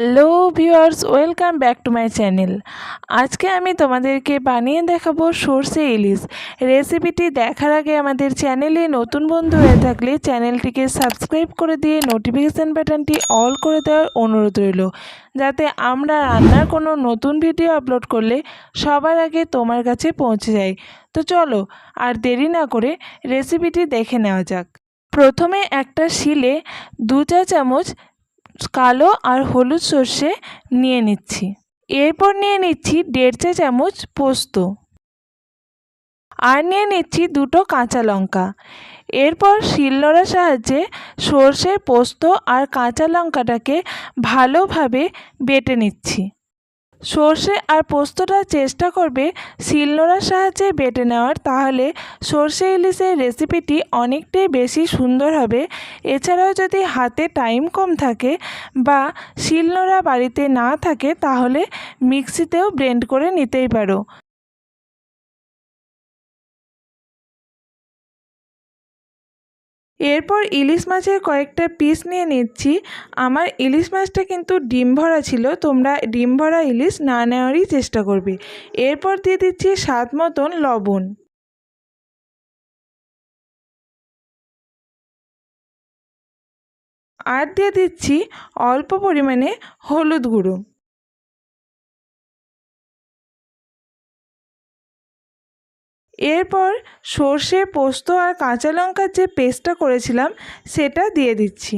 Hello viewers welcome back to my channel আজকে আমি তোমাদেরকে বানিয়ে দেখাবো সর্ষে ইলিশ। রেসিপিটি দেখার আগে আমাদের চ্যানেলে নতুন বন্ধু হয়ে থাকলে চ্যানেলটিকে সাবস্ক্রাইব করে দিয়ে নোটিফিকেশান বাটনটি অল করে দেওয়ার অনুরোধ রইল। যাতে আমরা রান্নার কোনো নতুন ভিডিও আপলোড করলে সবার আগে তোমার কাছে পৌঁছে যায়। তো চলো, আর দেরি না করে রেসিপিটি দেখে নেওয়া যাক। প্রথমে একটা শিলে দু চা চামচ কালো আর হলুদ সর্ষে নিয়ে নিচ্ছি। এরপর নিয়ে নিচ্ছি দেড় চা চামচ পোস্ত। আর নিয়ে নিচ্ছি দুটো কাঁচা লঙ্কা। এরপর শিলনোড়ার সাহায্যে সর্ষে পোস্ত আর কাঁচা লঙ্কাটাকে ভালোভাবে বেটে নিচ্ছি। সর্ষে আর পোস্তটা চেষ্টা করবে শিলনোড়ার সাহায্যে বেটে নেওয়ার, তাহলে সর্ষে ইলিশের রেসিপিটি অনেকটাই বেশি সুন্দর হবে। এছাড়াও যদি হাতে টাইম কম থাকে বা শিলনোড়া বাড়িতে না থাকে, তাহলে মিক্সিতেও ব্লেন্ড করে নিতেই পারো। এরপর ইলিশ মাছের কয়েকটা পিস নিয়ে নিচ্ছি। আমার ইলিশ মাছটা কিন্তু ডিম ভরা ছিল, তোমরা ডিম ভরা ইলিশ না নেওয়ারই চেষ্টা করবে। এরপর দিয়ে দিচ্ছি স্বাদ মতন লবণ। আর দিয়ে দিচ্ছি অল্প পরিমাণে হলুদ গুঁড়ো। এরপর সর্ষে, পোস্ত আর কাঁচা লঙ্কার যে পেস্টটা করেছিলাম, সেটা দিয়ে দিচ্ছি।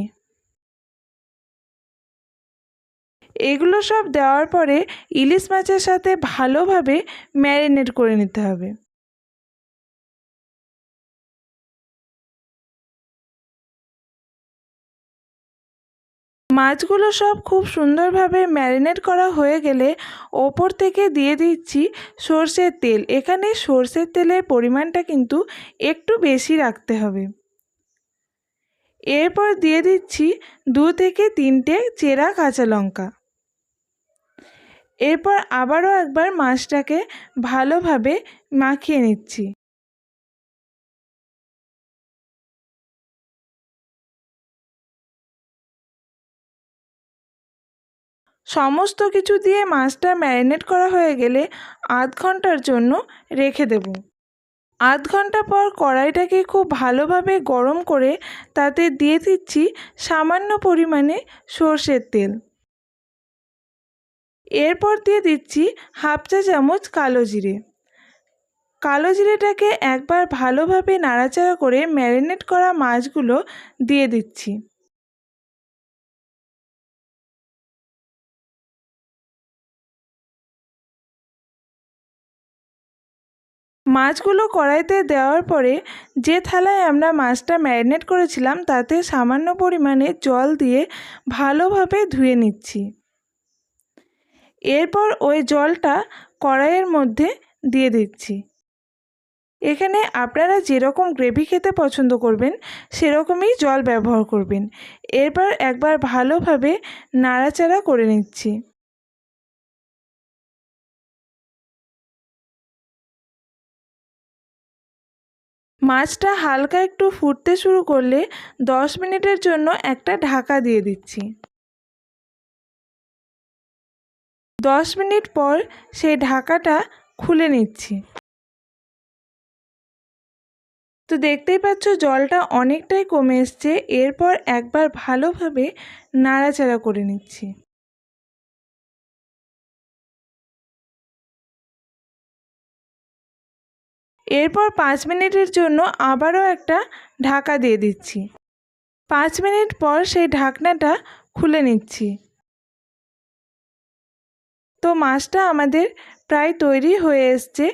এগুলো সব দেওয়ার পরে ইলিশ মাছের সাথে ভালোভাবে ম্যারিনেট করে নিতে হবে। মাছগুলো সব খুব সুন্দরভাবে ম্যারিনেট করা হয়ে গেলে ওপর থেকে দিয়ে দিচ্ছি সর্ষের তেল। এখানে সর্ষের তেলের পরিমাণটা কিন্তু একটু বেশি রাখতে হবে। এরপর দিয়ে দিচ্ছি দু থেকে তিনটে চেরা কাঁচা লঙ্কা। এরপর আবারও একবার মাছটাকে ভালোভাবে মাখিয়ে নিচ্ছি। সমস্ত কিছু দিয়ে মাছটা ম্যারিনেট করা হয়ে গেলে আধ ঘণ্টার জন্য রেখে দেব। আধ ঘণ্টা পর কড়াইটাকে খুব ভালোভাবে গরম করে তাতে দিয়ে দিচ্ছি সামান্য পরিমাণে সর্ষের তেল। এরপর দিয়ে দিচ্ছি হাফ চা চামচ কালো জিরে। কালো জিরেটাকে একবার ভালোভাবে নাড়াচাড়া করে ম্যারিনেট করা মাছগুলো দিয়ে দিচ্ছি। মাছগুলো কড়াইতে দেওয়ার পরে যে থালায় আমরা মাছটা ম্যারিনেট করেছিলাম, তাতে সামান্য পরিমাণে জল দিয়ে ভালোভাবে ধুয়ে নিচ্ছি। এরপর ওই জলটা কড়াইয়ের মধ্যে দিয়ে দিচ্ছি। এখানে আপনারা যেরকম গ্রেভি খেতে পছন্দ করবেন, সেরকমই জল ব্যবহার করবেন। এরপর একবার ভালোভাবে নাড়াচাড়া করে নিচ্ছি। মাছটা হালকা একটু ফুটতে শুরু করলে দশ মিনিটের জন্য একটা ঢাকা দিয়ে দিচ্ছি। দশ মিনিট পর সেই ঢাকাটা খুলে নিচ্ছি। তো দেখতেই পাচ্ছ জলটা অনেকটাই কমে এসছে, এরপর একবার ভালোভাবে নাড়াচাড়া করে নিচ্ছি। এরপর পাঁচ মিনিটের জন্য আবারও একটা ঢাকা দিয়ে দিচ্ছি। পাঁচ মিনিট পর সেই ঢাকনাটা খুলে নিচ্ছি। তো মাছটা আমাদের প্রায় তৈরি হয়ে এসছে।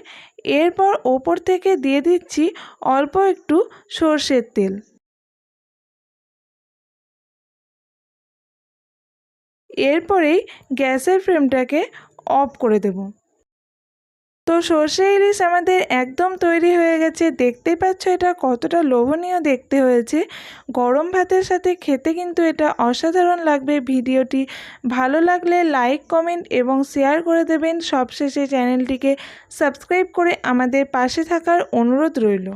এরপর ওপর থেকে দিয়ে দিচ্ছি অল্প একটু সর্ষের তেল। এরপরেই গ্যাসের ফ্লেমটাকে অফ করে দেবো। তো সর্ষে ইলিশ আমাদের একদম তৈরি হয়ে গেছে। দেখতে পাচ্ছ এটা কতটা লোভনীয় দেখতে হয়েছে। গরম ভাতের সাথে খেতে কিন্তু এটা অসাধারণ লাগবে ভিডিওটি। ভালো লাগলে লাইক, কমেন্ট এবং শেয়ার করে দেবেন। সবশেষে চ্যানেলটিকে সাবস্ক্রাইব করে আমাদের পাশে থাকার অনুরোধ রইল।